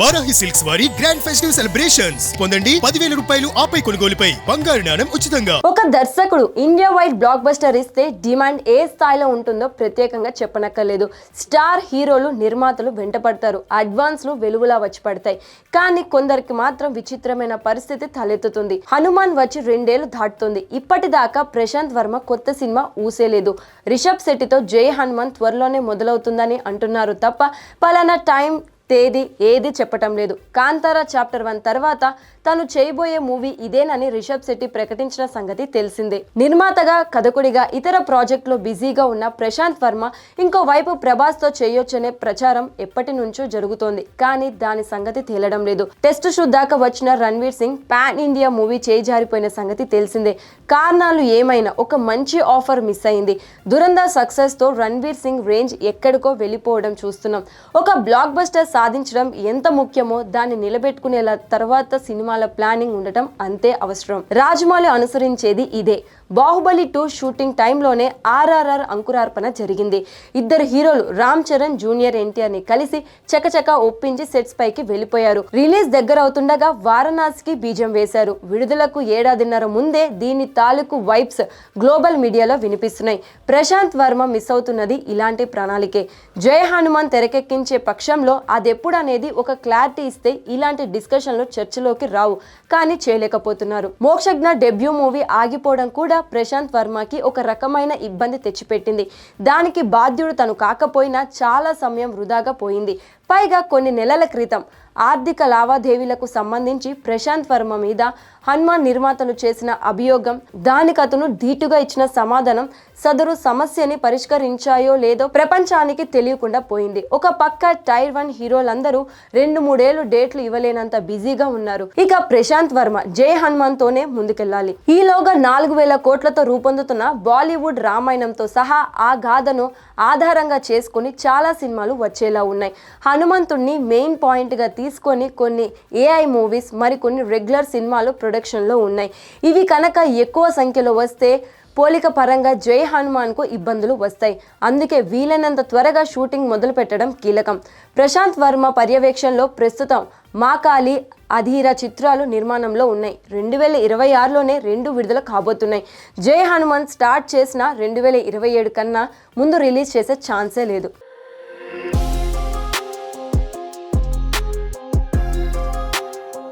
Varahi silks వారి grand festive celebrations పొందండి పదివేల రూపాయలు ఆపై కొనుగోలుపై. బంగారు నాణం ఉచితంగా. ఒక దర్శకుడు ఇండియా వైడ్ బ్లాక్ బస్టర్ ఇస్తే డిమాండ్ ఏ స్థాయిలో ఉంటుందో ప్రత్యేకంగా చెప్పనక్కర్లేదు. స్టార్ హీరోలు నిర్మాతలు వెంటపడతారు. అడ్వాన్స్లు వెలుగులా వచ్చి పడతాయి. కానీ కొందరికి మాత్రం విచిత్రమైన పరిస్థితి తలెత్తుతుంది. హనుమాన్ వచ్చి రెండేళ్ళు దాటుతుంది. ఇప్పటిదాకా ప్రశాంత్ వర్మ కొత్త సినిమా ఊసేలేదు. రిషబ్ శెట్టితో జై హనుమాన్ త్వరలోనే మొదలవుతుందని అంటున్నారు తప్ప పలానా టైం తేదీ ఏది చెప్పటం లేదు. కాంతారా చాప్టర్ వన్ తర్వాత తను చేయబోయే మూవీ ఇదేనని రిషబ్ శెట్టి ప్రకటించిన సంగతి తెలిసిందే. నిర్మాతగా కథకుడిగా ఇతర ప్రాజెక్టులో బిజీగా ఉన్న ప్రశాంత్ వర్మ ఇంకోవైపు ప్రభాస్తో చేయొచ్చనే ప్రచారం ఎప్పటి నుంచో జరుగుతోంది. కానీ దాని సంగతి తేలడం లేదు. టెస్ట్ షూ దాకా వచ్చిన Ranveer Singh pan India movie చేజారిపోయిన సంగతి తెలిసిందే. కారణాలు ఏమైనా ఒక మంచి ఆఫర్ మిస్ అయింది. దురందా సక్సెస్తో రణ్వీర్ సింగ్ రేంజ్ ఎక్కడికో వెళ్ళిపోవడం చూస్తున్నాం. ఒక బ్లాక్ బస్టర్ సాధించడం ఎంత ముఖ్యమో దాన్ని నిలబెట్టుకునేలా తర్వాత సినిమాల ప్లానింగ్ ఉండటం అంతే అవసరం. రాజమౌళి అనుసరించేది ఇదే. బాహుబలి టూ షూటింగ్ టైంలోనే ఆర్ఆర్ఆర్ అంకురార్పణ జరిగింది. ఇద్దరు హీరోలు రామ్ చరణ్ జూనియర్ ఎన్టీఆర్ని కలిసి చకచక ఒప్పించి సెట్స్ పైకి వెళ్ళిపోయారు. రిలీజ్ దగ్గర అవుతుండగా వారణాసికి బీజం వేశారు. విడుదలకు ఏడాదిన్నర ముందే దీని తాలూకు వైబ్స్ గ్లోబల్ మీడియాలో వినిపిస్తున్నాయి. ప్రశాంత్ వర్మ మిస్ అవుతున్నది ఇలాంటి ప్రణాళికే. జయ హనుమాన్ తెరకెక్కించే పక్షంలో అదెప్పుడు అనేది ఒక క్లారిటీ ఇస్తే ఇలాంటి డిస్కషన్లు చర్చలోకి రావు కానీ చేయలేకపోతున్నారు. మోక్షజ్ఞ డెబ్యూ మూవీ ఆగిపోవడం కూడా ప్రశాంత్ వర్మకి ఒక రకమైన ఇబ్బంది తెచ్చిపెట్టింది. దానికి బాధ్యుడు తను కాకపోయినా చాలా సమయం వృధాగా పోయింది. పైగా కొన్ని నెలల క్రితం ఆర్థిక లావాదేవీలకు సంబంధించి ప్రశాంత్ వర్మ మీద హనుమాన్ నిర్మాతలు చేసిన అభియోగం దానికి అతను ధీటుగా ఇచ్చిన సమాధానం సదరు సమస్యని పరిష్కరించాయో లేదో ప్రపంచానికి తెలియకుండా పోయింది. ఒక పక్క టైర్ వన్ హీరోలందరూ రెండు మూడేళ్ళు డేట్లు ఇవ్వలేనంత బిజీగా ఉన్నారు. ఇక ప్రశాంత్ వర్మ జై హనుమాన్ తోనే ముందుకెళ్ళాలి ఈలోగా నాలుగు వేల కోట్లతో రూపొందుతున్న బాలీవుడ్ రామాయణంతో సహా ఆ గాథను ఆధారంగా చేసుకుని చాలా సినిమాలు వచ్చేలా ఉన్నాయి. హనుమంతుణ్ణి మెయిన్ పాయింట్గా తీసుకొని కొన్ని ఏఐ మూవీస్ మరికొన్ని రెగ్యులర్ సినిమాలు ప్రొడక్షన్లో ఉన్నాయి. ఇవి కనుక ఎక్కువ సంఖ్యలో వస్తే పోలిక పరంగా జై హనుమాన్కు ఇబ్బందులు వస్తాయి. అందుకే వీలైనంత త్వరగా షూటింగ్ మొదలు పెట్టడం కీలకం. ప్రశాంత్ వర్మ పర్యవేక్షణలో ప్రస్తుతం మాకాలి అధీర చిత్రాలు నిర్మాణంలో ఉన్నాయి. రెండు వేల ఇరవై ఆరులోనే రెండు విడుదల కాబోతున్నాయి. జై హనుమాన్ స్టార్ట్ చేసిన రెండు వేల ఇరవై ఏడు కన్నా ముందు రిలీజ్ చేసే ఛాన్సే లేదు.